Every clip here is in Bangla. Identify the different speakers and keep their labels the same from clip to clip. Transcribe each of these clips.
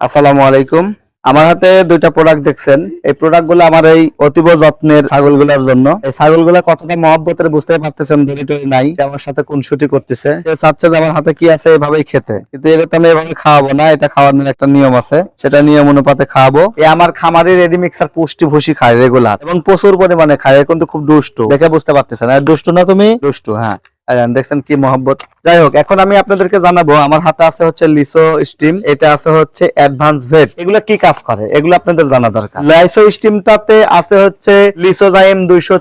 Speaker 1: আসসালামু আলাইকুম। আমার হাতে দুইটা প্রোডাক্ট দেখছেন। এই প্রোডাক্টগুলো আমার এই অতীব যত্নের ছাগলগুলোর জন্য। এই ছাগলগুলো কতটা মহব্বতের বুঝতে পারতেছেন নাই আমার সাথে খুনসুটি করতেছে। চাচ্ছে যে আমার হাতে কি আছে এভাবেই খেতে। কিন্তু এটা তো আমি এভাবে খাওয়াবো না, এটা খাওয়ানোর একটা নিয়ম আছে। সেটা নিয়ম অনুপাতে খাওয়াবো। এই আমার খামারি রেডি মিক্সার পুষ্টি ভুসি খায় রেগুলার। এবং প্রচুর পরিমাণে খায়, এ কিন্তু খুব দুষ্টু। দেখে বুঝতে পারতেছেন। আর দুষ্টু না তুমি? দুষ্টু হ্যাঁ। দেখছেন কি মহব্বত। যাই হোক, এখন আমি আপনাদেরকে জানাব, আমার হাতে আছে হচ্ছে লিসো স্টিম, এটা আছে হচ্ছে অ্যাডভান্স ভেট। এগুলো কি কাজ করে? এগুলো আপনাদের জানা দরকার। লাইসো স্টিমটাতে আছে হচ্ছে লিসোজাইম দুইশো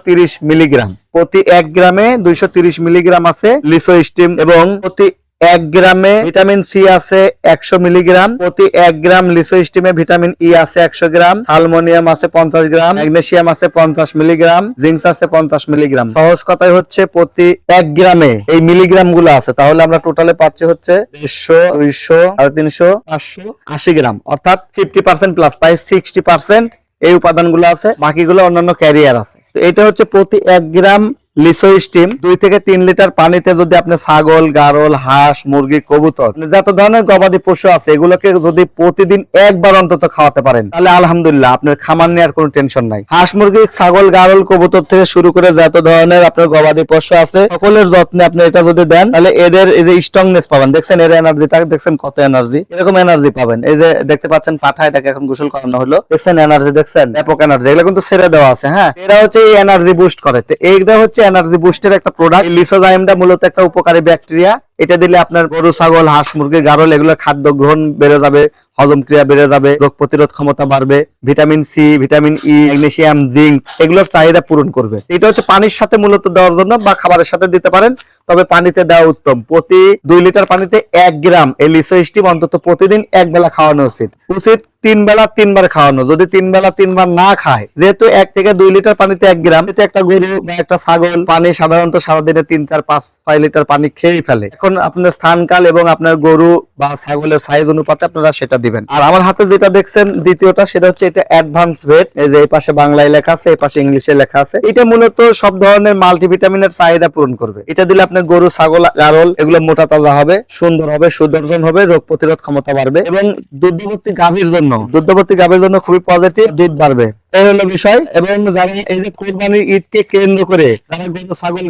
Speaker 1: মিলিগ্রাম। প্রতি এক গ্রামে দুইশো মিলিগ্রাম আছে লিসো স্টিম এবং প্রতি এক গ্রামে ভিটামিন সি আছে একশো মিলিগ্রাম, প্রতি এক গ্রাম লিসো স্টিমে ভিটামিন ই আছে একশো গ্রাম হালমোনিয়াম আছে পঞ্চাশ গ্রাম, ম্যাগনেশিয়াম আছে পঞ্চাশ মিলিগ্রাম, জিঙ্কস আছে পঞ্চাশ মিলিগ্রাম। সহজ কথাই হচ্ছে প্রতি এক গ্রামে এই মিলিগ্রামগুলো আছে। তাহলে আমরা টোটালে পাচ্ছি হচ্ছে দেড়শো, দুইশো, সাড়ে তিনশো, পাঁচশো, আশি গ্রাম। অর্থাৎ ফিফটি পার্সেন্ট প্লাস প্রায় সিক্সটি পার্সেন্ট এই উপাদানগুলো আছে। বাকিগুলো অন্যান্য ক্যারিয়ার আছে। তো এটা হচ্ছে প্রতি এক গ্রাম লিসো স্টিম, দুই থেকে তিন লিটার পানিতে যদি আপনি ছাগল, গারল, হাঁস, মুরগি, কবুতর, যত ধরনের গবাদি পশু আছে, এগুলোকে যদি প্রতিদিন একবার অন্তত খাওয়াতে পারেন, তাহলে আলহামদুলিল্লাহ আপনার খামার নেওয়ার কোনো টেনশন নাই। হাঁস, মুরগি, ছাগল, গারল, কবুতর থেকে শুরু করে যত ধরনের আপনার গবাদি পশু আছে, সকলের যত্নে আপনি এটা যদি দেন, তাহলে এদের এই যে স্ট্রংনেস পাবেন, দেখছেন এর এনার্জিটা দেখছেন কত এনার্জি এরকম এনার্জি পাবেন। এই যে দেখতে পাচ্ছেন পাঠা, এটাকে এখন গোসল করানো হলো, দেখছেন এনার্জি দেখছেন ব্যাপক এনার্জি এগুলো কিন্তু ছেড়ে দেওয়া আছে হ্যাঁ? এটা হচ্ছে এই এনার্জি বুস্ট করে। এইটা হচ্ছে এনার্জি বুস্টের একটা প্রোডাক্ট লিসোজাইমটা মূলত একটা উপকারী ব্যাকটেরিয়া এটা দিলে আপনার গরু, ছাগল, হাঁস, মুরগি, গারল এগুলোর খাদ্য গ্রহণ বেড়ে যাবে, হজম ক্রিয়া বেড়ে যাবে, রোগ প্রতিরোধ ক্ষমতা বাড়বে, vitamin C, vitamin E, magnesium, zinc এগুলোর চাহিদা পূরণ করবে। এটা হচ্ছে পানির সাথে মূলত দেওয়ার জন্য বা খাবারের সাথে দিতে পারেন, তবে পানিতে দেওয়া উত্তম। প্রতি দুই লিটার পানিতে এক গ্রাম এই লিসো অন্তত প্রতিদিন এক বেলা খাওয়ানো উচিত। উচিত তিন বেলা তিনবার খাওয়ানো। যদি তিন বেলা তিনবার না খায়, যেহেতু এক থেকে দুই লিটার পানিতে এক গ্রাম একটা গরু বা একটা ছাগল পানি সাধারণত সারাদিনে তিন, চার, পাঁচ, ছয় লিটার পানি খেয়েই ফেলে। এখন আপনার স্থানকাল এবং আপনার গরু বা ছাগলের সাইজ অনুপাতে আপনারা সেটা দিবেন। আর আমার হাতে যেটা দেখছেন, দ্বিতীয়টা, সেটা হচ্ছে এটা অ্যাডভান্স ভেট এই যে এই পাশে বাংলায় লেখা আছে, এই পাশে ইংলিশে লেখা আছে। এটা মূলত সব ধরনের মাল্টিভিটামিনের চাহিদা পূরণ করবে। এটা দিলে আপনার গরু, ছাগল গারল এগুলো মোটা তাজা হবে, সুন্দর হবে, সুদর্শন হবে, রোগ প্রতিরোধ ক্ষমতা বাড়বে এবং দুগ্ধবর্তী গাভীর জন্য দুগ্ধবর্তী গাভীর জন্য খুবই পজিটিভ দুধ বাড়বে। এই হলো বিষয়। এবং যারা এই যে কোরবানির ঈদকে কেন্দ্র করে যারা গরু, ছাগল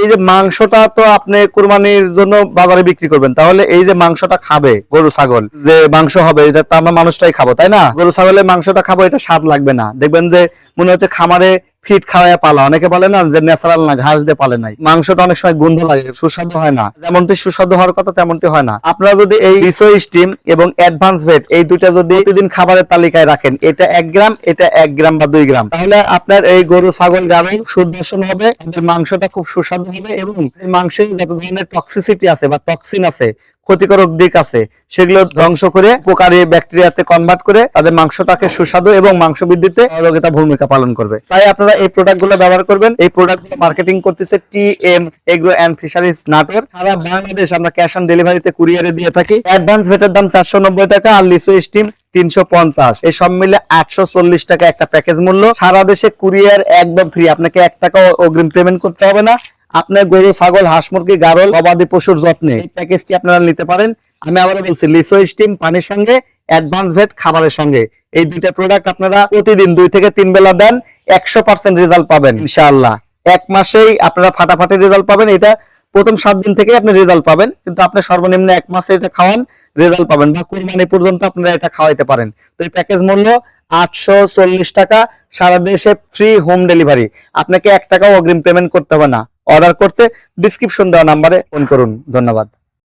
Speaker 1: এই যে মাংসটা তো আপনি কোরবানির জন্য বাজারে বিক্রি করবেন। তাহলে এই যে মাংসটা খাবে গরু, ছাগল, যে মাংস হবে, এটা তো আমরা মানুষটাই খাব, তাই না? গরু, ছাগলের মাংসটা খাব, এটা স্বাদ লাগবে না। দেখবেন যে মনে হচ্ছে খামারে ফিট খাওয়ায় পালা। অনেকে বলে না যে ন্যাচারাল না, ঘাস দিয়ে পালে নাই। মাংসটা অনেক সময় গন্ধ লাগে, সুস্বাদু হয় না। যেমনটি সুস্বাদু হওয়ার কথা, তেমনটি হয় না। আপনারা যদি এই রিসো স্টিম এবং অ্যাডভান্স ভেট এই দুইটা যদি প্রতিদিন খাবারের তালিকায় রাখেন, এটা এক গ্রাম, এটা এক গ্রাম বা দুই গ্রাম। তাহলে আপনার এই গরু, ছাগল, গাভীর সুদর্শন হবে মাংসটা খুব সুস্বাদু হবে এবং এই মাংসে যত ধরনের টক্সিসিটি আছে বা টক্সিন আছে ক্ষতিকারক দিক আছে, সেগুলো ধ্বংস করে উপকারী ব্যাকটেরিয়াতে কনভার্ট করে তাদের মাংসটাকে সুস্বাদু এবং মাংস বৃদ্ধিতে সহযোগিতা ভূমিকা পালন করবে। তাই আপনারা এই প্রোডাক্টগুলো ব্যবহার করবেন। এই প্রোডাক্টগুলো মার্কেটিং করতেছে T M agro and fisheries Natore. সারা বাংলাদেশ আমরা ক্যাশ অন ডেলিভারিতে কুরিয়ারে দিয়ে থাকি। অ্যাডভান্স ভেটের দাম চারশো নব্বই টাকা আর লিসো স্টিম তিনশো পঞ্চাশ। এই সব মিলে আটশো চল্লিশ টাকা একটা প্যাকেজ মূল্য। সারা দেশে কুরিয়ার একদম ফ্রি আপনাকে এক টাকা অগ্রিম পেমেন্ট করতে হবে না। আপনার গরু, ছাগল, হাঁস, মুরগি, গারল, গবাদি পশুর যত্নে এই প্যাকেজটি আপনারা নিতে পারেন। আমি আবারও বলছি, লিসো স্টিম পানির সঙ্গে অ্যাডভান্স ভেট খাবারের সঙ্গে। এই দুইটা প্রোডাক্ট আপনারা প্রতিদিন দুই থেকে তিন বেলা দেন, একশো পার্সেন্ট রেজাল্ট পাবেন, ইনশাআল্লাহ। এক মাসেই আপনারা ফাটাফাটি রেজাল্ট পাবেন, এটা প্রথম সাত দিন থেকে আপনি রেজাল্ট পাবেন, কিন্তু আপনি সর্বনিম্ন এক মাসে এটা খাওয়ান রেজাল্ট পাবেন বা কুরবানি পর্যন্ত আপনারা এটা খাওয়াইতে পারেন। তো এই প্যাকেজ মূল্য আটশো চল্লিশ টাকা, সারা দেশে ফ্রি হোম ডেলিভারি আপনাকে এক টাকাও অগ্রিম পেমেন্ট করতে হবে না। অর্ডার করতে ডিসক্রিপশন দেওয়া নাম্বারে ফোন করুন। ধন্যবাদ।